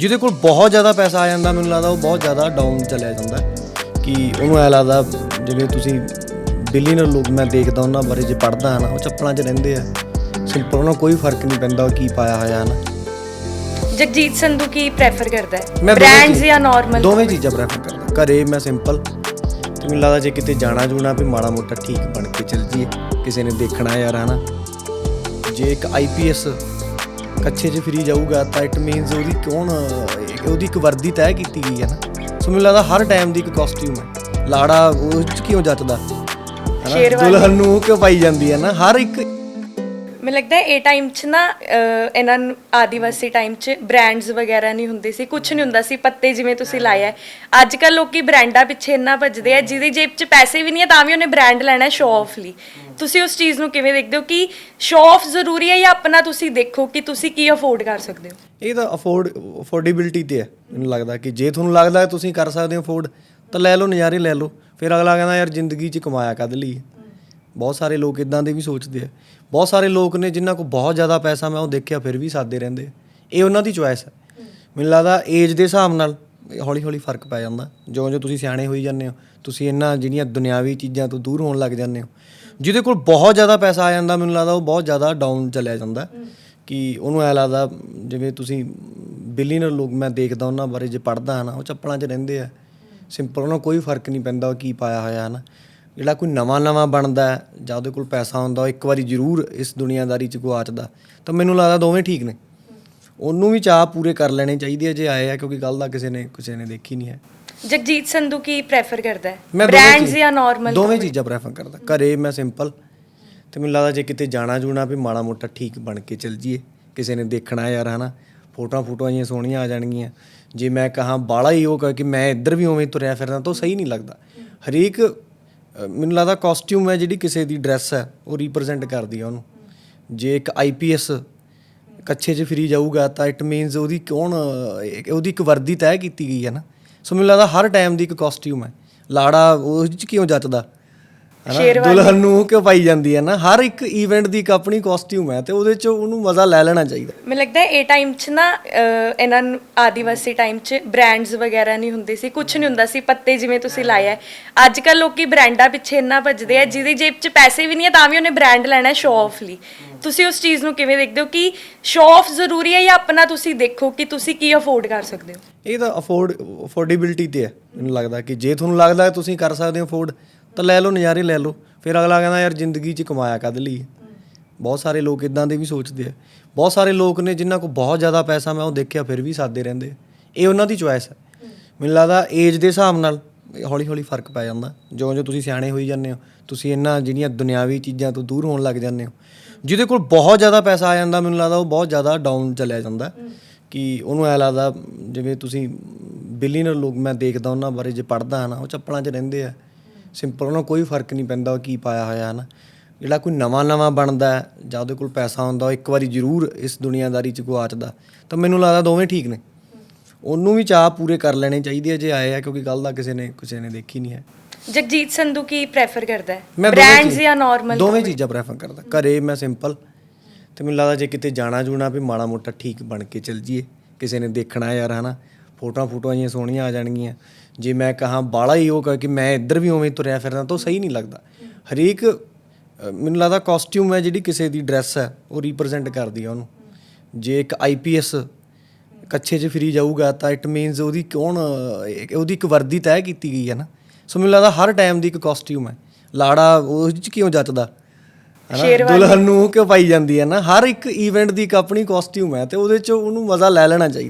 ਜਿਹਦੇ ਕੋਲ ਬਹੁਤ ਜ਼ਿਆਦਾ ਪੈਸਾ ਆ ਜਾਂਦਾ ਮੈਨੂੰ ਲੱਗਦਾ ਉਹ ਬਹੁਤ ਜ਼ਿਆਦਾ ਡਾਊਨ ਚਲਿਆ ਜਾਂਦਾ। ਕਿ ਉਹਨੂੰ ਐ ਲੱਗਦਾ ਜਿਵੇਂ ਤੁਸੀਂ ਬਿਲੀਅਨਰ ਲੋਕ ਮੈਂ ਦੇਖਦਾ ਉਹਨਾਂ ਬਾਰੇ ਜੇ ਪੜਦਾ ਹਾਂ ਨਾ ਉਹ ਚੱਪਲਾਂ 'ਚ ਰਹਿੰਦੇ ਆ। ਸਿੰਪਲ ਉਹਨਾਂ ਨੂੰ ਕੋਈ ਫ਼ਰਕ ਨਹੀਂ ਪੈਂਦਾ ਉਹ ਕੀ ਪਾਇਆ ਹੋਇਆ ਨਾ। ਜਗਜੀਤ ਸੰਧੂ ਕੀ ਪ੍ਰੈਫਰ ਕਰਦਾ ਹੈ? ਬ੍ਰਾਂਡਸ ਜਾਂ ਨਾਰਮਲ ਦੋਵੇਂ ਚੀਜ਼ਾਂ ਪ੍ਰੈਫਰ ਕਰਦਾ। ਘਰੇ ਮੈਂ ਸਿੰਪਲ ਤੇ ਮੈਨੂੰ ਲੱਗਦਾ ਜੇ ਕਿਤੇ ਜਾਣਾ ਜੂਣਾ ਵੀ ਮਾੜਾ ਮੋਟਾ ਠੀਕ ਬਣ ਕੇ ਚੱਲ ਜੀਏ ਕਿਸੇ ਨੇ ਦੇਖਣਾ ਯਾਰ ਹਨਾ ਜੇ ਇੱਕ ਆਈਪੀਐਸ ਕੱਛੇ 'ਚ ਫਰੀ ਜਾਊਗਾ ਤਾਂ ਇਟ ਮੀਨਸ ਉਹਦੀ ਕੌਣ ਉਹਦੀ ਇੱਕ ਵਰਦੀ ਤੈਅ ਕੀਤੀ ਗਈ ਹੈ ਨਾ। ਸੋ ਮੈਨੂੰ ਲੱਗਦਾ ਹਰ ਟਾਈਮ ਦੀ ਇੱਕ ਕਾਸਟਿਊਮ ਹੈ। ਲਾੜਾ ਉਹ 'ਚ ਕਿਉਂ ਜੱਚਦਾ। ਦੁਲਹਨ ਨੂੰ ਕਿਉਂ ਪਾਈ ਜਾਂਦੀ ਹੈ ਨਾ? ਹਰ ਇੱਕ ਮੈਨੂੰ ਲੱਗਦਾ ਹੈ ਇਹ ਟਾਈਮ 'ਚ ਨਾ ਅਹ, ਇਹਨਾਂ ਨੂੰ ਆਦੀਵਾਸੀ ਟਾਈਮ 'ਚ ਬ੍ਰਾਂਡਸ ਵਗੈਰਾ ਨਹੀਂ ਹੁੰਦੇ ਸੀ ਕੁਝ ਨਹੀਂ ਹੁੰਦਾ ਸੀ ਪੱਤੇ ਜਿਵੇਂ ਤੁਸੀਂ ਲਾਇਆ ਹੈ। ਅੱਜ ਕੱਲ ਲੋਕੀ ਬ੍ਰਾਂਡਾਂ ਪਿੱਛੇ ਇੰਨਾ ਭੱਜਦੇ ਆ ਜਿਹਦੀ ਜੇਬ 'ਚ ਪੈਸੇ ਵੀ ਨਹੀਂ ਹੈ ਤਾਂ ਵੀ ਉਹਨੇ ਬ੍ਰਾਂਡ ਲੈਣਾ ਸ਼ੋ ਆਫ ਲਈ ਤੁਸੀਂ ਉਸ ਚੀਜ਼ ਨੂੰ ਕਿਵੇਂ ਦੇਖਦੇ ਹੋ ਕਿ ਸ਼ੋ ਆਫ ਜ਼ਰੂਰੀ ਹੈ ਜਾਂ ਆਪਣਾ ਤੁਸੀਂ ਦੇਖੋ ਕਿ ਤੁਸੀਂ ਕੀ ਅਫੋਰਡ ਕਰ ਸਕਦੇ ਹੋ ਇਹ ਤਾਂ ਅਫੋਰਡ ਅਫੋਰਡੇਬਿਲਟੀ ਤੇ ਹੈ ਮੈਨੂੰ ਲੱਗਦਾ ਕਿ ਜੇ ਤੁਹਾਨੂੰ ਲੱਗਦਾ ਹੈ ਤੁਸੀਂ ਕਰ ਸਕਦੇ ਹੋ ਅਫੋਰਡ ਤਾਂ ਲੈ ਲਓ ਨਜ਼ਾਰੇ ਲੈ ਲਓ ਫਿਰ ਅਗਲਾ ਕਹਿੰਦਾ ਯਾਰ ਜ਼ਿੰਦਗੀ 'ਚ ਕਮਾਇਆ ਕਦ ਲਈ ਹੈ? ਬਹੁਤ ਸਾਰੇ ਲੋਕ ਇਦਾਂ ਦੇ ਵੀ ਸੋਚਦੇ ਆ ਬਹੁਤ ਸਾਰੇ ਲੋਕ ਨੇ ਜਿਨ੍ਹਾਂ ਕੋਲ ਬਹੁਤ ਜ਼ਿਆਦਾ ਪੈਸਾ, ਮੈਂ ਉਹ ਦੇਖਿਆ ਫਿਰ ਵੀ ਸਾਦੇ ਰਹਿੰਦੇ। ਇਹ ਉਹਨਾਂ ਦੀ ਚੁਆਇਸ ਹੈ। ਮੈਨੂੰ ਲੱਗਦਾ ਏਜ ਦੇ ਹਿਸਾਬ ਨਾਲ ਹੌਲੀ ਹੌਲੀ ਫ਼ਰਕ ਪੈ ਜਾਂਦਾ। ਜਿਉਂ ਜਿਉਂ ਤੁਸੀਂ ਸਿਆਣੇ ਹੋਈ ਜਾਂਦੇ ਹੋ, ਤੁਸੀਂ ਇਹਨਾਂ ਜਿਹੜੀਆਂ ਦੁਨਿਆਵੀ ਚੀਜ਼ਾਂ ਤੋਂ ਦੂਰ ਹੋਣ ਲੱਗ ਜਾਂਦੇ ਹੋ। ਜਿਹਦੇ ਕੋਲ ਬਹੁਤ ਜ਼ਿਆਦਾ ਪੈਸਾ ਆ ਜਾਂਦਾ, ਮੈਨੂੰ ਲੱਗਦਾ ਉਹ ਬਹੁਤ ਜ਼ਿਆਦਾ ਡਾਊਨ ਚਲਿਆ ਜਾਂਦਾ। ਕਿ ਉਹਨੂੰ ਐ ਲੱਗਦਾ, ਜਿਵੇਂ ਤੁਸੀਂ ਬਿਲੀਅਨਰ ਲੋਕ, ਮੈਂ ਦੇਖਦਾ ਉਹਨਾਂ ਬਾਰੇ, ਜੇ ਪੜਦਾ ਹਾਂ ਨਾ, ਉਹ ਚੱਪਲਾਂ 'ਚ ਰਹਿੰਦੇ ਆ। ਸਿੰਪਲ ਉਹਨਾਂ ਨੂੰ ਕੋਈ ਫ਼ਰਕ ਨਹੀਂ ਪੈਂਦਾ ਉਹ ਕੀ ਪਾਇਆ ਹੋਇਆ ਹੈ ਨਾ। ਜਿਹੜਾ ਕੋਈ ਨਵਾਂ ਨਵਾਂ ਬਣਦਾ ਹੈ, ਜਾਂ ਉਹਦੇ ਕੋਲ ਪੈਸਾ ਹੁੰਦਾ ਉਹ ਇੱਕ ਵਾਰੀ ਜ਼ਰੂਰ ਇਸ ਦੁਨੀਆਦਾਰੀ 'ਚ ਗੁਆਚਦਾ ਤਾਂ ਮੈਨੂੰ ਲੱਗਦਾ ਦੋਵੇਂ ਠੀਕ ਨੇ। ਉਹਨੂੰ ਵੀ ਚਾਹ ਪੂਰੇ ਕਰ ਲੈਣੇ ਚਾਹੀਦੇ ਆ ਜੇ ਆਏ ਆ ਕਿਉਂਕਿ ਕੱਲ ਦਾ ਕਿਸੇ ਨੇ ਕਿਸੇ ਨੇ ਦੇਖੀ ਨਹੀਂ ਹੈ। ਜਗਜੀਤ ਸੰਧੂ ਕੀ ਪ੍ਰੈਫਰ ਕਰਦਾ ਹੈ? ਮੈਂ ਦੋਵੇਂ ਬ੍ਰਾਂਡਸ ਚੀਜ਼- ਜਾਂ ਨਾਰਮਲ ਦੋਵੇਂ ਚੀਜ਼ਾਂ ਪ੍ਰੈਫਰ ਕਰਦਾ। ਘਰੇ ਮੈਂ ਸਿੰਪਲ ਤੇ ਮੈਨੂੰ ਲੱਗਦਾ ਜੇ ਕਿਤੇ ਜਾਣਾ ਜੂਣਾ ਵੀ ਮਾੜਾ ਮੋਟਾ ਠੀਕ ਬਣ ਕੇ ਚੱਲ ਜੀਏ ਕਿਸੇ ਨੇ ਦੇਖਣਾ ਯਾਰ ਹਨਾ। ਫੋਟੋਆਂ ਫੋਟੋਆਂ ਜੀਆਂ ਸੋਹਣੀਆਂ ਆ ਜਾਣਗੀਆਂ। ਜੇ ਮੈਂ ਕਹਾਂ ਬਾਲਾ ਹੀ ਉਹ ਕਿ ਮੈਂ ਇੱਧਰ ਵੀ ਉਵੇਂ ਤੁਰਿਆ ਫਿਰਦਾ ਤਾਂ ਉਹ ਸਹੀ ਨਹੀਂ ਲੱਗਦਾ। ਹਰੇਕ ਮੈਨੂੰ ਲੱਗਦਾ ਕਾਸਟਿਊਮ ਹੈ ਜਿਹੜੀ ਕਿਸੇ ਦੀ ਡਰੈਸ ਹੈ, ਉਹ ਰਿਪਰੈਜ਼ੈਂਟ ਕਰਦੀ ਆ ਉਹਨੂੰ। ਜੇ ਇੱਕ ਆਈਪੀਐਸ ਕੱਛੇ 'ਚ ਫਰੀ ਜਾਊਗਾ, ਤਾਂ ਇਟ ਮੀਨਸ ਉਹਦੀ ਕੌਣ ਉਹਦੀ ਇੱਕ ਵਰਦੀ ਤੈਅ ਕੀਤੀ ਗਈ ਹੈ ਨਾ। ਸੋ ਮੈਨੂੰ ਲੱਗਦਾ ਹਰ ਟਾਈਮ ਦੀ ਇੱਕ ਕਾਸਟਿਊਮ ਹੈ। ਲਾੜਾ, ਉਹ 'ਚ ਕਿਉਂ ਜੱਚਦਾ? ਸ਼ੇਰਵਾਨੀ। ਦੁਲਹਨ ਨੂੰ ਕਿਉਂ ਪਾਈ ਜਾਂਦੀ ਹੈ ਨਾ? ਹਰ ਇੱਕ ਇਵੈਂਟ ਦੀ ਇੱਕ ਆਪਣੀ ਕਾਸਟਿਊਮ ਹੈ ਤੇ ਉਹਦੇ 'ਚ ਉਹਨੂੰ ਮਜ਼ਾ ਲੈ ਲੈਣਾ ਚਾਹੀਦਾ। ਮੈਨੂੰ ਲੱਗਦਾ ਹੈ ਇਹ ਟਾਈਮ 'ਚ ਨਾ ਅਹ, ਇਹਨਾਂ ਨੂੰ ਆਦੀਵਾਸੀ ਟਾਈਮ 'ਚ ਬ੍ਰਾਂਡਸ ਵਗੈਰਾ ਨਹੀਂ ਹੁੰਦੇ ਸੀ ਕੁਝ ਨਹੀਂ ਹੁੰਦਾ ਸੀ ਪੱਤੇ ਜਿਵੇਂ ਤੁਸੀਂ ਲਾਇਆ ਹੈ। ਅੱਜ ਕੱਲ ਲੋਕੀ ਬ੍ਰਾਂਡਾਂ ਪਿੱਛੇ ਇੰਨਾ ਭੱਜਦੇ ਆ ਜਿਹਦੀ ਜੇਬ 'ਚ ਪੈਸੇ ਵੀ ਨਹੀਂ ਹੈ ਤਾਂ ਵੀ ਉਹਨੇ ਬ੍ਰਾਂਡ ਲੈਣਾ ਸ਼ੋ ਆਫ ਲਈ। ਤੁਸੀਂ ਉਸ ਚੀਜ਼ ਨੂੰ ਕਿਵੇਂ ਦੇਖਦੇ ਹੋ? ਕਿ ਸ਼ੋ ਆਫ ਜ਼ਰੂਰੀ ਹੈ ਜਾਂ ਆਪਣਾ ਤੁਸੀਂ ਦੇਖੋ ਕਿ ਤੁਸੀਂ ਕੀ ਅਫੋਰਡ ਕਰ ਸਕਦੇ ਹੋ? ਇਹ ਤਾਂ ਅਫੋਰਡ ਅਫੋਰਡੇਬਿਲਟੀ ਤੇ ਹੈ ਮੈਨੂੰ ਲੱਗਦਾ ਕਿ ਜੇ ਤੁਹਾਨੂੰ ਲੱਗਦਾ ਹੈ ਤੁਸੀਂ ਕਰ ਸਕਦੇ ਹੋ ਅਫੋਰਡ ਤਾਂ ਲੈ ਲਓ ਨਜ਼ਾਰੇ ਲੈ ਲਓ। ਫਿਰ ਅਗਲਾ ਕਹਿੰਦਾ, ਯਾਰ, ਜ਼ਿੰਦਗੀ 'ਚ ਕਮਾਇਆ ਕਦ ਲਈ? ਬਹੁਤ ਸਾਰੇ ਲੋਕ ਇਦਾਂ ਦੇ ਵੀ ਸੋਚਦੇ ਆ। ਬਹੁਤ ਸਾਰੇ ਲੋਕ ਨੇ ਜਿਨ੍ਹਾਂ ਕੋਲ ਬਹੁਤ ਜ਼ਿਆਦਾ ਪੈਸਾ, ਮੈਂ ਉਹ ਦੇਖਿਆ ਫਿਰ ਵੀ ਸਾਦੇ ਰਹਿੰਦੇ। ਇਹ ਉਹਨਾਂ ਦੀ ਚੁਆਇਸ ਹੈ ਮੈਨੂੰ ਲੱਗਦਾ ਏਜ ਦੇ ਹਿਸਾਬ ਨਾਲ ਹੌਲੀ ਹੌਲੀ ਫ਼ਰਕ ਪੈ ਜਾਂਦਾ। ਜਿਉਂ ਜਿਉਂ ਤੁਸੀਂ ਸਿਆਣੇ ਹੋਈ ਜਾਂਦੇ ਹੋ, ਤੁਸੀਂ ਇਹਨਾਂ ਜਿਹੜੀਆਂ ਦੁਨਿਆਵੀ ਚੀਜ਼ਾਂ ਤੋਂ ਦੂਰ ਹੋਣ ਲੱਗ ਜਾਂਦੇ ਹੋ। ਜਿਹਦੇ ਕੋਲ ਬਹੁਤ ਜ਼ਿਆਦਾ ਪੈਸਾ ਆ ਜਾਂਦਾ, ਮੈਨੂੰ ਲੱਗਦਾ ਉਹ ਬਹੁਤ ਜ਼ਿਆਦਾ ਡਾਊਨ ਚਲਿਆ ਜਾਂਦਾ। ਕਿ ਉਹਨੂੰ ਐ ਲੱਗਦਾ, ਜਿਵੇਂ ਤੁਸੀਂ ਬਿਲੀਅਨਰ ਲੋਕ, ਮੈਂ ਦੇਖਦਾ ਉਹਨਾਂ ਬਾਰੇ ਜੇ ਪੜਦਾ ਹਾਂ ਨਾ, ਉਹ ਚੱਪਲਾਂ 'ਚ ਰਹਿੰਦੇ ਆ। ਸਿੰਪਲ ਉਹਨਾਂ ਨੂੰ ਕੋਈ ਫ਼ਰਕ ਨਹੀਂ ਪੈਂਦਾ ਉਹ ਕੀ ਪਾਇਆ ਹੋਇਆ ਹੈ ਨਾ ਜਿਹੜਾ ਕੋਈ ਨਵਾਂ ਨਵਾਂ ਬਣਦਾ ਜਾਂ ਉਹਦੇ ਕੋਲ ਪੈਸਾ ਹੁੰਦਾ ਉਹ ਇੱਕ ਵਾਰੀ ਜ਼ਰੂਰ ਇਸ ਦੁਨੀਆਦਾਰੀ 'ਚ ਗੁਆਚਦਾ। ਤਾਂ ਮੈਨੂੰ ਲੱਗਦਾ ਦੋਵੇਂ ਠੀਕ ਨੇ। ਉਹਨੂੰ ਵੀ ਚਾਹ ਪੂਰੇ ਕਰ ਲੈਣੇ ਚਾਹੀਦੇ ਜੇ ਆਏ ਆ ਕਿਉਂਕਿ ਕੱਲ ਦਾ ਕਿਸੇ ਨੇ ਕਿਸੇ ਨੇ ਦੇਖੀ ਨਹੀਂ ਹੈ। ਜਗਜੀਤ ਸੰਧੂ ਕੀ ਪ੍ਰੈਫਰ ਕਰਦਾ ਹੈ? ਬ੍ਰਾਂਡਸ ਜਾਂ ਨਾਰਮਲ ਦੋਵੇਂ ਚੀਜ਼ਾਂ ਪ੍ਰੈਫਰ ਕਰਦਾ। ਘਰੇ ਮੈਂ ਸਿੰਪਲ ਤੇ ਮੈਨੂੰ ਲੱਗਦਾ ਜੇ ਕਿਤੇ ਜਾਣਾ ਜੂਣਾ ਵੀ ਮਾੜਾ ਮੋਟਾ ਠੀਕ ਬਣ ਕੇ ਚੱਲ ਜੀਏ। ਕਿਸੇ ਨੇ ਦੇਖਣਾ ਯਾਰ ਹਨਾ। ਫੋਟੋਆਂ ਫੋਟੋਆਂ ਜੀਆਂ ਸੋਹਣੀਆਂ ਆ ਜਾਣਗੀਆਂ। ਜੇ ਮੈਂ ਕਹਾਂ ਬਾਲਾ ਹੀ ਉਹ ਕਿ ਮੈਂ ਇੱਧਰ ਵੀ ਉਵੇਂ ਤੁਰਿਆ ਫਿਰਦਾ ਤਾਂ ਉਹ ਸਹੀ ਨਹੀਂ ਲੱਗਦਾ। ਹਰੇਕ ਮੈਨੂੰ ਲੱਗਦਾ ਕਾਸਟਿਊਮ ਹੈ ਜਿਹੜੀ ਕਿਸੇ ਦੀ ਡਰੈਸ ਹੈ ਉਹ ਰਿਪਰੈਜ਼ੈਂਟ ਕਰਦੀ ਹੈ ਉਹਨੂੰ। ਜੇ ਇੱਕ ਆਈਪੀਐਸ ਕੱਛੇ 'ਚ ਫਰੀ ਜਾਊਗਾ ਤਾਂ ਇਟ ਮੀਨਸ ਉਹਦੀ ਕੌਣ ਉਹਦੀ ਇੱਕ ਵਰਦੀ ਤੈਅ ਕੀਤੀ ਗਈ ਹੈ ਨਾ। ਸੋ ਮੈਨੂੰ ਲੱਗਦਾ ਹਰ ਟਾਈਮ ਦੀ ਇੱਕ ਕਾਸਟਿਊਮ ਹੈ। ਲਾੜਾ ਉਹ 'ਚ ਕਿਉਂ ਜੱਚਦਾ। ਦੁਲਹਨ ਨੂੰ ਕਿਉਂ ਪਾਈ ਜਾਂਦੀ ਹੈ ਨਾ? ਹਰ ਇੱਕ ਇਵੈਂਟ ਦੀ ਇੱਕ ਆਪਣੀ ਕਾਸਟਿਊਮ ਹੈ ਤੇ ਉਹਦੇ 'ਚ ਉਹਨੂੰ ਮਜ਼ਾ ਲੈ ਲੈਣਾ ਚਾਹੀਦਾ।